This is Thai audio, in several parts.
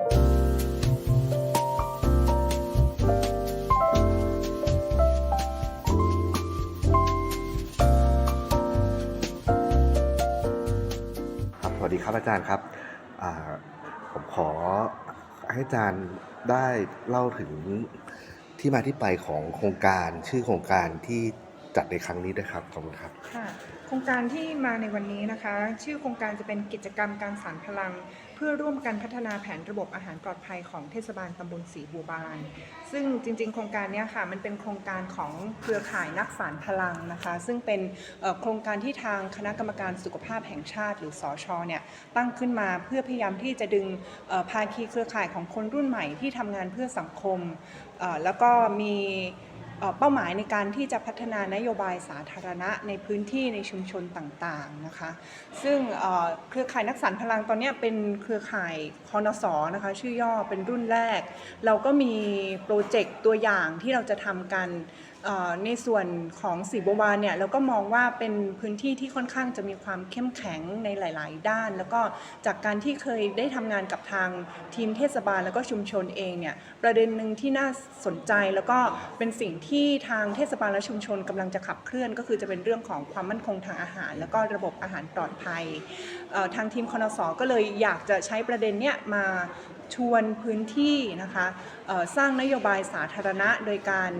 ครับสวัสดีครับอาจารย์ครับผมขอให้อาจารย์ได้เล่าถึงที่มาที่ไปของโครงการชื่อโครงการที่จัดในครั้งนี้ด้วยครับขอบคุณครับ ค่ะโครงการที่มาในวันนี้นะคะ ชื่อโครงการจะเป็นกิจกรรมการสานพลัง เพื่อร่วมกันพัฒนาแผนระบบอาหารปลอดภัยของเทศบาลตำบลศรีบัวบาน ซึ่งจริง ๆ โครงการนี้ค่ะมันเป็นโครงการของเครือข่ายนักสารพลังนะคะ ซึ่งเป็นโครงการที่ทางคณะกรรมการสุขภาพแห่งชาติ หรือสอชเนี่ยตั้งขึ้นมาเพื่อพยายามที่จะดึงภาคีเครือข่ายของคนรุ่นใหม่ที่ทำงานเพื่อสังคมแล้วก็มี เป้าหมายในการที่จะพัฒนานโยบายสาธารณะในพื้นที่ในชุมชนต่างๆนะคะ ซึ่งเครือข่ายนักสรรพลังตอนนี้เป็นเครือข่ายคอนสนะคะชื่อย่อเป็นรุ่นแรก เราก็มีโปรเจกต์ตัวอย่างที่เราจะทำกัน ในส่วนของสีบัวานเนี่ยเราก็มองว่าเป็นพื้นที่ที่ค่อนข้างจะมีความเข้มแข็งในหลาย ๆ ด้าน แล้วก็จากการที่เคยได้ทำงานกับทางทีมเทศบาลแล้วก็ชุมชนเองเนี่ยประเด็นหนึ่งที่น่าสนใจแล้วก็เป็นสิ่งที่ทางเทศบาลและชุมชนกำลังจะขับเคลื่อน ก็คือจะเป็นเรื่องของความมั่นคงทางอาหาร แล้วก็ระบบอาหารปลอดภัยทางทีมคอนสก็เลยอยากจะใช้ประเด็นเนี้ยมาชวนพื้นที่นะคะสร้างนโยบายสาธารณะโดยการ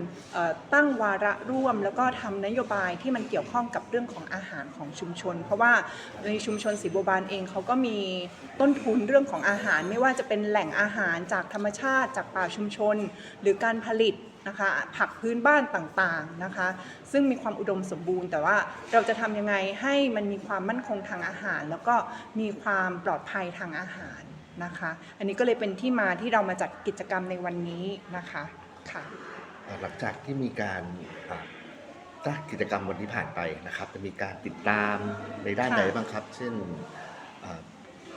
ตั้งวาระร่วม แล้วก็ทำนโยบายที่มันเกี่ยวข้องกับเรื่องของอาหารของชุมชน เพราะว่าในชุมชนศรีบัวบานเองเขาก็มีต้นทุนเรื่องของอาหาร ไม่ว่าจะเป็นแหล่งอาหารจากธรรมชาติ จากป่าชุมชน หรือการผลิตนะคะผักพื้นบ้านต่างๆนะคะ ซึ่งมีความอุดมสมบูรณ์ แต่ว่าเราจะทำยังไงให้มันมีความมั่นคงทางอาหาร แล้วก็มีความปลอดภัยทางอาหารนะคะ อันนี้ก็เลยเป็นที่มาที่เรามาจัดกิจกรรมในวันนี้นะคะ ค่ะหลังจากที่มีการอ่าจัดกิจกรรมวันที่ผ่านไปนะครับ จะมีการติดตามในด้านค่ะใดบ้างครับ เช่นอ่า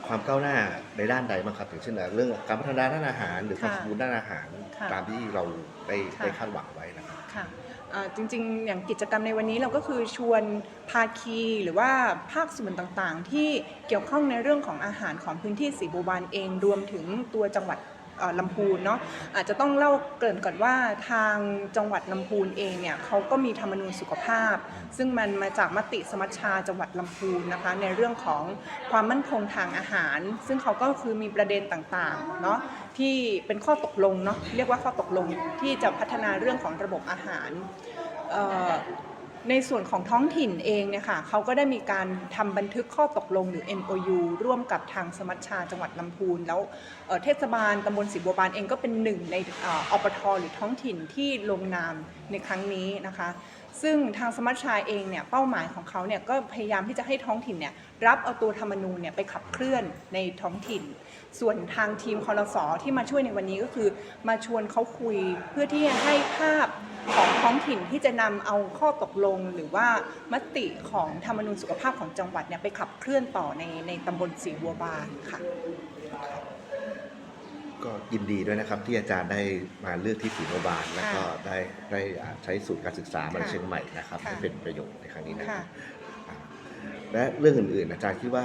ความก้าวหน้าในด้านใดบ้างครับอย่างเช่นเรื่องการพัฒนาด้านอาหาร หรือความสมบูรณ์ด้านอาหารค่ะตามที่เราได้ค่ะได้คาดหวังไว้นะครับค่ะอ่าจริงๆ อย่างกิจกรรมในวันนี้เราก็คือชวนภาคีหรือว่าภาคส่วนต่างๆ ที่เกี่ยวข้องในเรื่องของอาหารของพื้นที่สีบัวบานเองรวมถึงตัวจังหวัดเอ่อ ลำพูนเนาะอาจจะต้องเล่าเกริ่นก่อนว่าทางจังหวัดลำพูนเองเนี่ยเขาก็มีธรรมนูญสุขภาพ ซึ่งมันมาจากมติสมัชชาจังหวัดลำพูนนะคะในเรื่องของความมั่นคงทางอาหาร ซึ่งเขาก็คือมีประเด็นต่างๆเนาะที่เป็นข้อตกลงเนาะเรียกว่าข้อตกลงที่จะพัฒนาเรื่องของระบบอาหารเอ่อ ในส่วนของท้องถิ่นเองเนี่ยค่ะเขาก็ได้มีการทำบันทึกข้อตกลงหรือ MOU ร่วมกับทางสมัชชาจังหวัดลำพูน แล้วเเทศบาลตำบลศรีบัวบานเองก็เป็นหนึ่งในออปทหรือท้องถิ่นที่ลงนามในครั้งนี้นะคะ ซึ่งทางสมัชชาเองเนี่ยเป้าหมายของเขาเนี่ยก็พยายามที่จะให้ท้องถิ่นเนี่ยรับเอาตัวธรรมนูญเนี่ยไปขับเคลื่อนในท้องถิ่น ส่วนทางทีมคอรสอที่มาช่วยในวันนี้ก็คือ มาชวนเขาคุยเพื่อที่จะให้ภาพของ องถิ่นที่จะนำเอาข้อตกลง หรือว่ามติของธรรมนูญสุขภาพของจังหวัดเนี่ยไปขับเคลื่อนต่อในในตำบลศรีบัวบานค่ะก็ยินดีด้วยนะครับที่อาจารย์ได้มาเลือกที่ศรีโนบาลแล้วก็ได้ได้อ่าใช้ศูนย์การศึกษามาค่ะเชียงใหม่นะครับค่ะให้เป็นประโยชน์ในครั้งนี้นะคค่ะรับอ่าและเรื่องอื่นๆ อาจารย์คิดว่า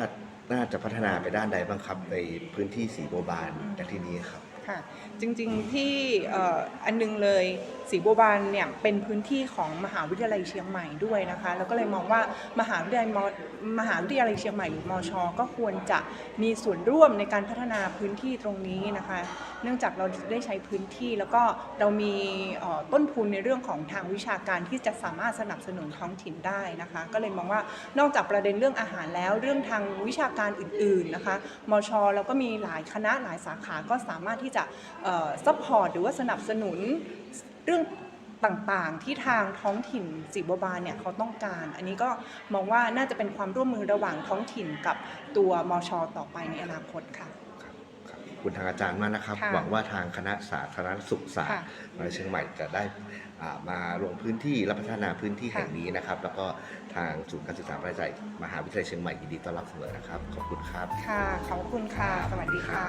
น่าจะพัฒนาไปด้านใดบ้างครับในพื้นที่ศรีโนบาลในที่นี้ครับ ค่ะ จริงๆที่อ,อันหนึงเลยศรีบัวบานเนี่ยเป็นพื้นที่ของมหาวิทยาลัยเชียงใหม่ด้วยนะคะแล้วก็เลยมองว่ามหาวิทยาลัยมมหาวิทยาลัยเชียงใหม่หรือมช ก็ควรจะมีส่วนร่วมในการพัฒนาพื้นที่ตรงนี้นะคะ เนื่องจากเราได้ใช้พื้นที่แล้วก็เรามีต้นทุนในเรื่องของทางวิชาการที่จะสามารถสนับสนุนท้องถิ่นได้นะคะ ก็เลยมองว่านอกจากประเด็นเรื่องอาหารแล้วเรื่องทางวิชาการอื่น ๆนะคะ มช เราก็มีหลายคณะหลายสาขาก็สามารถที่จะซัพพอร์ตหรือว่าสนับสนุนเรื่องต่างๆ ที่ทางท้องถิ่นสีบัวบานเนี่ยเขาต้องการ อันนี้ก็มองว่าน่าจะเป็นความร่วมมือระหว่างท้องถิ่นกับตัวมชต่อไปในอนาคตค่ะครับครับขอบคุณทางอาจารย์มากนะครับค่ะหวังว่าทางคณะสาธารณสุขศาสตค่ะร์มหาวิทยาลัยเชียงใหม่จะได้อ่ามาลงพื้นที่และพัฒนาพื้นที่ค่ะแห่งนี้นะครับ แล้วก็ทางศูนย์การศึกษาวิทยาลัยมหาวิทยาลัยเชียงใหม่ยินดีต้อนรับเสมอนะครับ ขอบคุณครับ ค่ะ ขอบคุณค่ะ สวัสดีค่ะ